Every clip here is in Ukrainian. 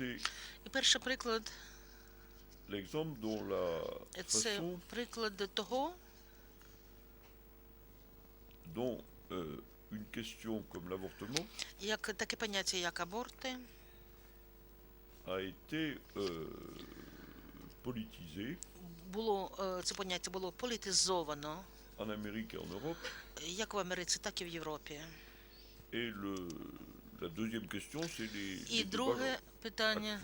І перший приклад це приклад того, dont euh, une question comme l'avortement як таке поняття, як аборти, a été euh, politisé було е, це поняття було політизовано en Amérique et en Europe. як в Америці, так і в Європі. Et le, І друге питання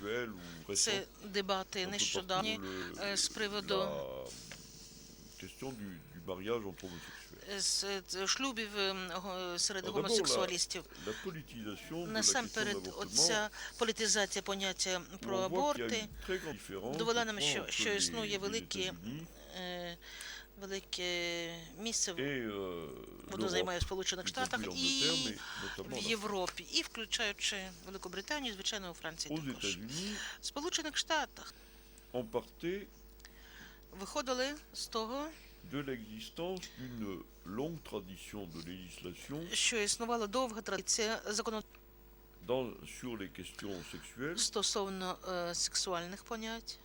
це дебати нещодавні е, з приводу з е, шлюбів е, серед Ну, гомосексуалістів. Насамперед, оця політизація поняття про аборти довела нам, що, що існує великі, е, велике місце, euh, воно займає в Сполучених Штатах і mais notamment в Європі, і включаючи Велику Британію, звичайно, у Франції також. В Сполучених Штатах виходили з того, de l'existence d'une longue tradition de législation що існувала довга традиція законодавства dans, sur les questions sexuelles стосовно е, сексуальних понять,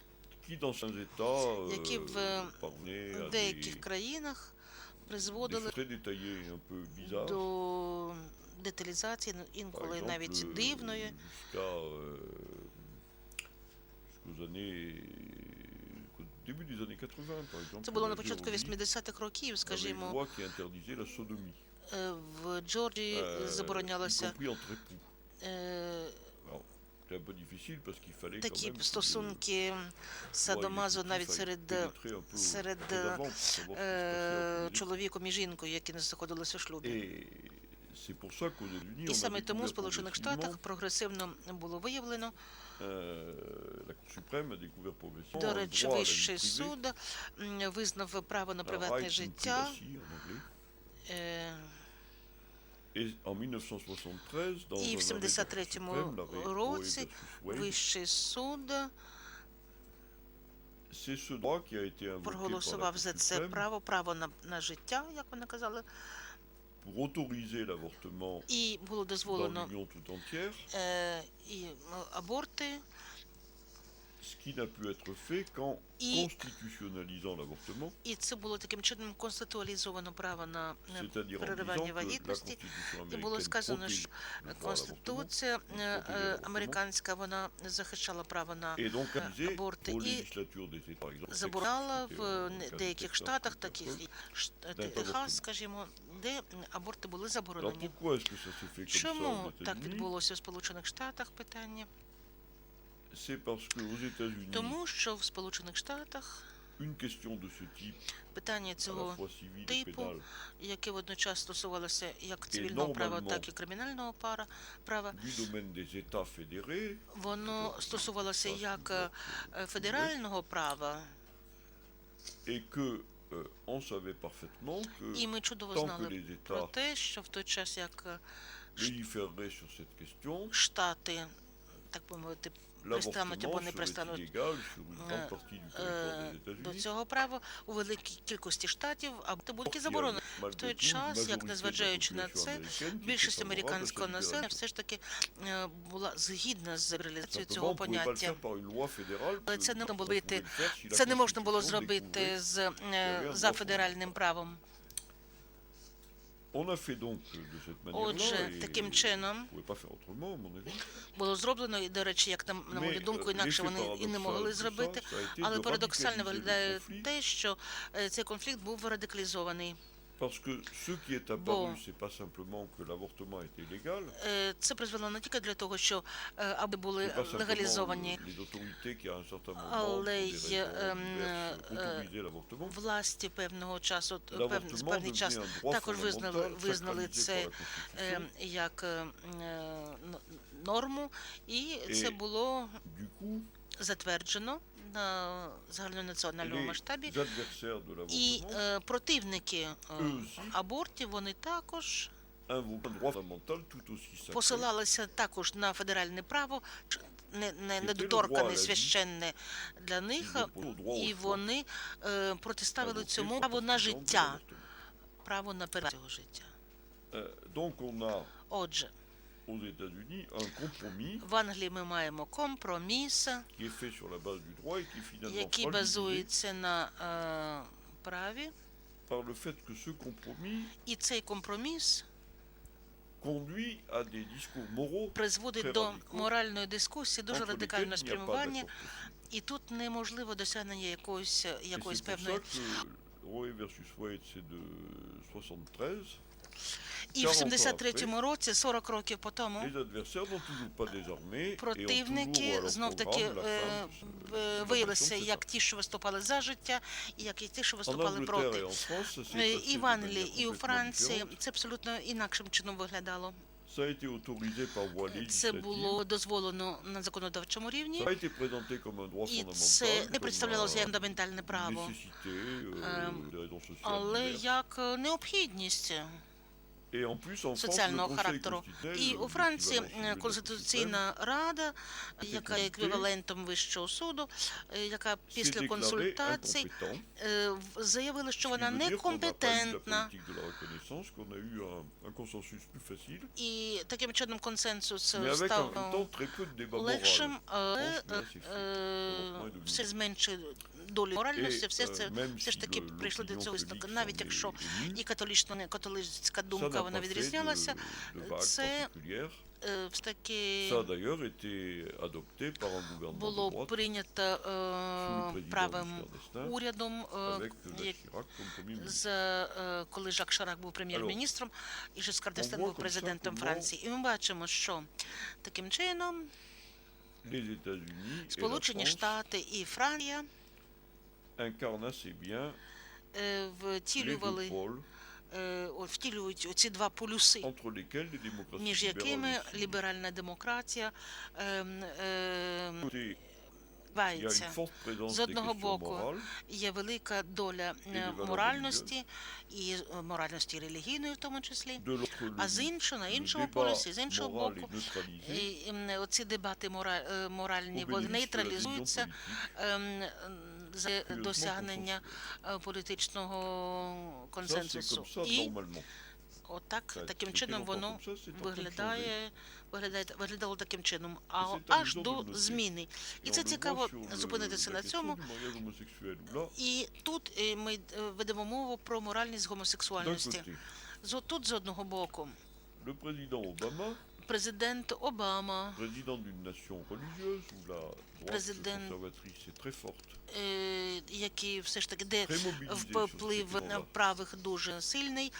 qui, dans certains États, euh, Які в в деяких країнах призводили до деталізації, ну, інколи навіть euh, дивної. jusqu'à euh, jusqu'aux années au début des années 80 par exemple. Це було на початку Géorgie 80-х років, скажімо, е, в Джорджії euh, заборонялося такі стосунки садомазу навіть серед серед, е, чоловіком і жінкою, які не знаходилися в шлюбі. І саме тому в Сполучених Штатах прогресивно було виявлено, euh, до речі, Вищий суд визнав право на приватне життя. privacy en anglais. е, Et en 1973, dans І в un arrêt de la Cour 73-му suprême, l'arrêt Roe році Вищий суд проголосував за це право, право на, на життя, як вони казали, і було дозволено е, і е, аборти, ce qui n'a pu être fait qu'en constitutionnalisant l'avortement, і це було таким чином конституалізовано право на е, переривання вагітності. І було сказано, що Конституція е, е, американська вона захищала право на par exemple, забороняла в euh, деяких штатах, таких і Техас, скажімо, де аборти були заборонені. Чому так відбулося в Сполучених Штатах? Питання C'est parce qu'aux États-Unis, тому, що в Сполучених Штатах питання цього, типу, яке водночас стосувалося як цивільного права, так і кримінального права, воно стосувалося як е, федерального права, euh, і ми чудово знали про те, що в той час як е, Штати, так би мовити, пристануть або не пристануть euh, е, до цього права у великій кількості штатів, або заборонені. malgré В той час, як незважаючи на це, більшість американського населення все ж таки е, була згідна з реалізацією цього поняття. Але це не було це не можна було зробити з е, за федеральним правом. On a fait donc euh, de cette manière-là, Отже, et таким чином було зроблено, і, до речі, як там на мою думку, euh, інакше вони і не могли зробити. Але парадоксально виглядає те, що е, цей конфлікт був радикалізований. Parce que ce qui est apparu, c'est pas simplement que l'avortement était légal, Е, Це призвело не тільки для того, що е, аби були легалізовані Але й, ем, е, власті певного часу, пев, L'avortement певний час також визнали, визнали це е, як е, е, норму, і це було затверджено на загальнонаціональному масштабі. І е, противники е, абортів вони також посилалися також на федеральне право, не, не, недоторкане, священне для них, і вони е, протиставили цьому право на життя, право на перегляд цього життя. A Отже, В Англії ми маємо компроміс, який базується на е, праві. par le fait que ce compromis І цей компроміс призводить до моральної дискусії, дуже радикального спрямування, і тут неможливо досягнення якоїсь, якоїсь певної. Roe versus Wade c'est de 73. І в 40 73-му році, 40 років по тому, противники знов таки е, euh, виявилися як ті, що виступали за життя, і як і ті, що виступали проти. Е, І в Англії, і у Франції це абсолютно інакшим чином виглядало. Це було дозволено на законодавчому рівні, і це не представлялося як фундаментальне право, euh, Ем, але як е, необхідність соціального характеру. І у Франції Конституційна рада, яка є еквівалентом вищого суду, е, яка після консультацій е, заявила, що вона некомпетентна. І таким чином консенсус став легшим, але е, все зменшує долю моральності, все це все ж таки прийшли до цього висновку, навіть якщо і католічна, не католицька думка n'a вона відрізнялася, de, de vagues c'est- particulières. е, все таки було прийнято е, правим урядом, е, з е, коли Жак Шарак був прем'єр-міністром і Жискар Дестен був президентом Франції. І ми бачимо, що таким чином Сполучені Штати і Франція е, втілювали е, втілюють оці два полюси, між якими ліберальна демократія ем, ем, З одного боку, Є велика доля е, моральності і е, моральності релігійної, в тому числі. А з іншого, на іншому полюсі, з іншого боку, і, оці дебати мора, е, моральні нейтралізуються ем, за досягнення е, політичного консенсусу. І отак, таким чином воно changer. виглядає, виглядає, виглядало таким чином, а аж до зміни. І це цікаво зупинитися на цьому. І тут е, ми е, ведемо мову про моральність гомосексуальності. З- Тут з одного боку président Obama, президент Обама, е, який все ж таки де вплив правих дуже сильний.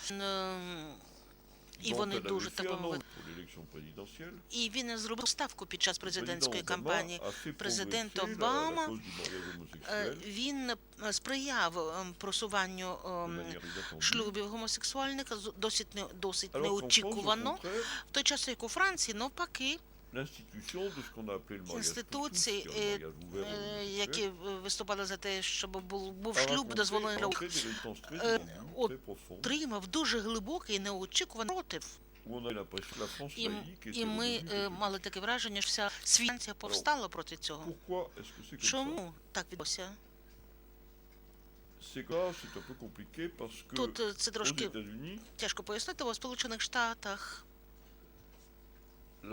Е, І вони дуже fait так би мовити. pour l'élection présidentielle. І він зробив ставку під час президентської кампанії. Президент Обама, Е, homosexuel Він е, сприяв е, просуванню е, inattendue. шлюбів гомосексуальних досить не досить неочікувано. В той час, як у Франції, навпаки, е, е, homosexuels, які е, виступали за те, щоб був, був шлюб дозволений Е, profondes, отримав дуже глибокий неочікуваний против. І, і ми е, мали таке враження, що вся світанція повстала проти цього. Чому так відбулося? Тут е, це трошки тяжко пояснити, бо в Сполучених Штатах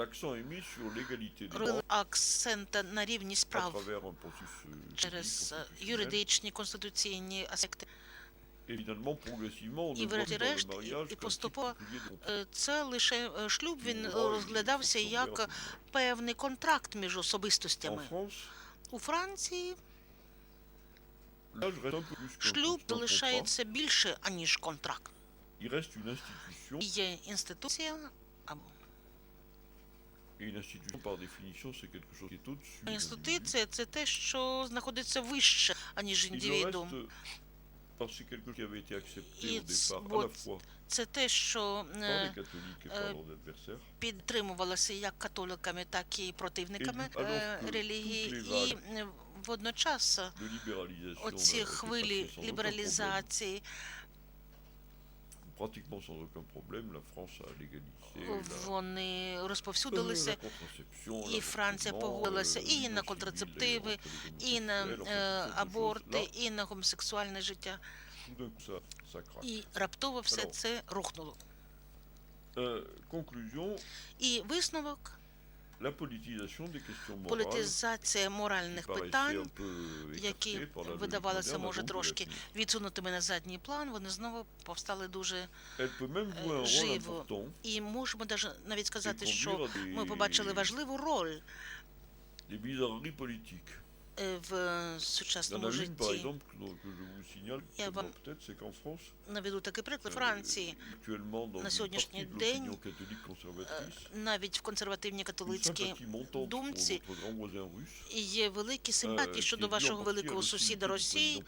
l'accent est mis sur l'égalité des droits акцент на рівність à прав travers un processus euh, через е, constitutionnel. юридичні конституційні аспекти. Et finalement, progressivement, on І ne voit plus dans le врешті-решт, і- mariage і qu'un поступово, type particulier de Е, Це лише е, шлюб. Він е, розглядався як певний контракт між En особистостями. France, У Франції l'âge reste un peu plus qu'un шлюб qu'un contrat. залишається більше аніж контракт. Il reste une institution, Є інституція або інституція це те, що знаходиться вище аніж індивідуум. fois Це те, що е, euh, підтримувалося як католиками, так і противниками І, е, релігії, і е, водночас оці хвилі лібералізації. Pratiquement sans aucun problème, la France a légalisé la, вони euh, розповсюдилися. І Франція погодилася euh, і на контрацептиви, і на е, аборти, і на гомосексуальне життя. І раптово все це рухнуло. Euh, І висновок політизація моральних питань, які видавалися, може, трошки відсунутими на задній план, вони знову повстали дуже rôle живо. І можемо навіть сказати, що ми побачили важливу роль е, в сучасному житті. Я вам Наведу такий приклад euh, Франції. на сьогоднішній день, Навіть в консервативній католицькій думці є великі euh, симпатії щодо вашого великого сусіда Росії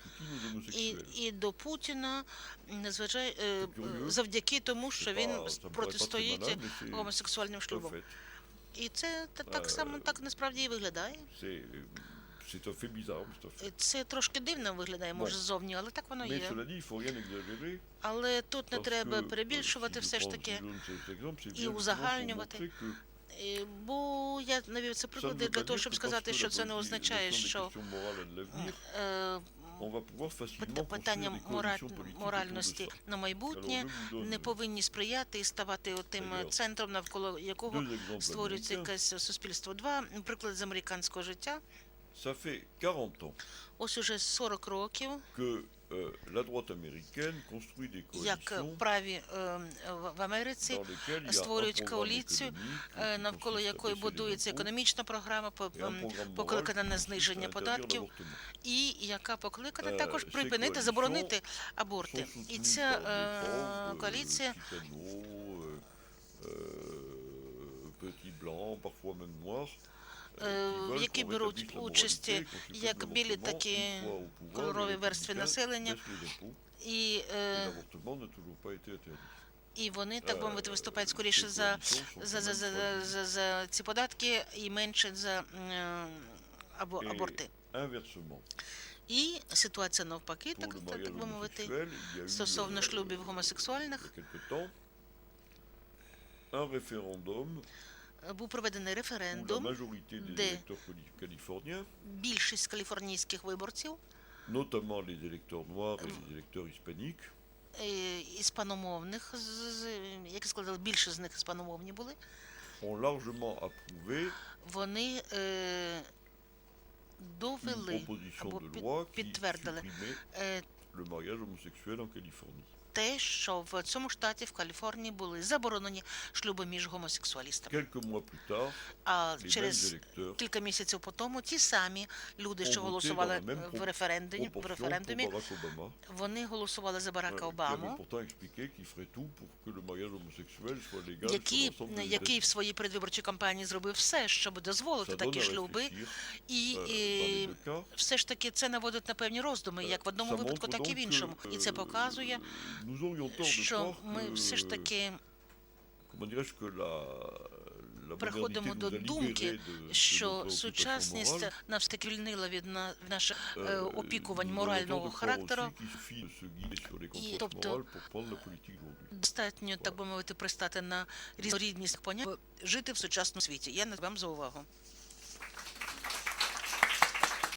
і, і до Путіна, незважай е, завдяки тому, що він протистоїть гомосексуальним шлюбам. І це та- так Е, само так насправді і виглядає. C'est un fait bizarre, Це трошки дивно виглядає, може, Bon. ззовні, але так воно є. Але тут не треба euh, перебільшувати все ж таки. і узагальнювати. Е, Бо я навів це приклади для того, щоб сказати, що це не означає, що е, питання моральності на майбутнє не повинні сприяти і ставати тим центром, навколо якого створюється якесь суспільство. Два приклад з американського життя. Ça fait 40 ans Ось уже 40 років, que euh, la droite américaine construit des як coalitions праві е, в Америці створюють коаліцію, е, навколо якої будується економічна програма, покликана на зниження податків, і яка покликана Е, також припинити, заборонити аборти. І ця е, euh, коаліція euh, euh, petits blancs, parfois même noirs, euh, Е, які беруть участь як білі, так і кольорові républicains населення. І, е, і вони, так би мовити, Е, виступають скоріше за, за, за, за, за, за, ці податки і менше за або, аборти. І ситуація навпаки, так, так, би мовити, стосовно euh, шлюбів гомосексуальних, un référendum е, був проведений референдум, californiens, більшість каліфорнійських виборців, notamment les électeurs noirs et les électeurs hispaniques, е, іспаномовних, як я більше з них іспаномовні були, ont largement approuvé вони е, довели або під- підтвердили е, le mariage homosexuel en Californie. Те, що в цьому штаті в Каліфорнії були заборонені шлюби між гомосексуалістами. А через кілька місяців по тому ті самі люди, що голосували в референдумі, в референдумі, вони голосували за Барака Обаму, légal sur який, який в своїй передвиборчій кампанії зробив все, щоб дозволити такі шлюби, і, euh, і все ж таки це наводить на певні роздуми, як в одному випадку, так і в іншому. І це euh, показує, nous aurions tort de що croire ми que, все ж таки comment dirais-je, que la, la приходимо до думки, що сучасність morales. нас таки звільнила від на- наших е, Euh, опікувань морального характеру. І, тобто. Достатньо, так би мовити, пристати на різнорідність понять, жити в сучасному світі. Я не вам за увагу.